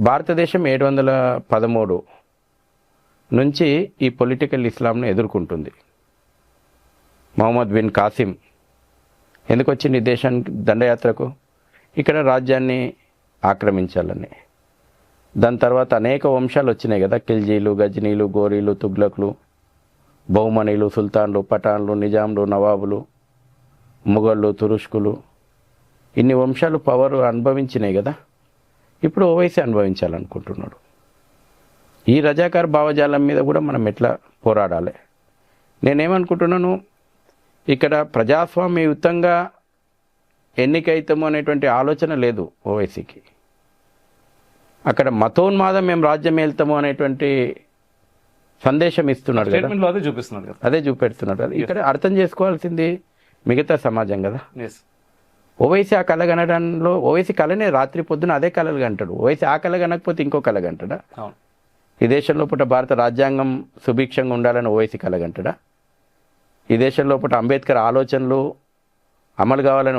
భారతదేశం ఏడు వందల పదమూడు నుంచి ఈ పొలిటికల్ ఇస్లాంను ఎదుర్కొంటుంది. మహమ్మద్ బిన్ కాసిం ఎందుకు వచ్చింది దేశానికి దండయాత్రకు? ఇక్కడ రాజ్యాన్ని ఆక్రమించాలని. దాని తర్వాత అనేక వంశాలు వచ్చినాయి కదా ఖిల్జీలు గజనీలు గోరీలు తుగ్లకులు బహుమనీలు సుల్తాన్లు పఠాన్లు నిజాంలు నవాబులు మొఘళ్ళు తురుష్కులు. ఇన్ని వంశాలు పవర్ అనుభవించినాయి కదా. ఇప్పుడు ఓవైసీ అనుభవించాలనుకుంటున్నాడు. ఈ రజాకార్ భావజాలం మీద కూడా మనం ఎట్లా పోరాడాలి? నేనేమనుకుంటున్నాను ఇక్కడ ప్రజాస్వామ్యయుతంగా ఎన్నికైతాము అనేటువంటి ఆలోచన లేదు ఓవైసీకి. అక్కడ మతోన్మాదం మేము రాజ్యం వెళ్తాము అనేటువంటి సందేశం ఇస్తున్నాడు కదా. లో అదే చూపిస్తున్నారు కదా. అదే చూపెడుతున్నాడు కదా. ఇక్కడ అర్థం చేసుకోవాల్సింది మిగతా సమాజం కదా. ఓవైసీ ఆ కళ కనడంలో ఓవైసీ కళనే రాత్రి పొద్దున అదే కళలు కంటాడు. ఓవైసీ ఆ కళ కనకపోతే ఇంకో కళ కంటాడా? ఈ దేశంలో పుట్ట భారత రాజ్యాంగం సుభిక్షంగా ఉండాలని ఓవైసీ కలగంటడా ఈ దేశంలో పుట్ట అంబేద్కర్ ఆలోచనలు అమలు కావాలని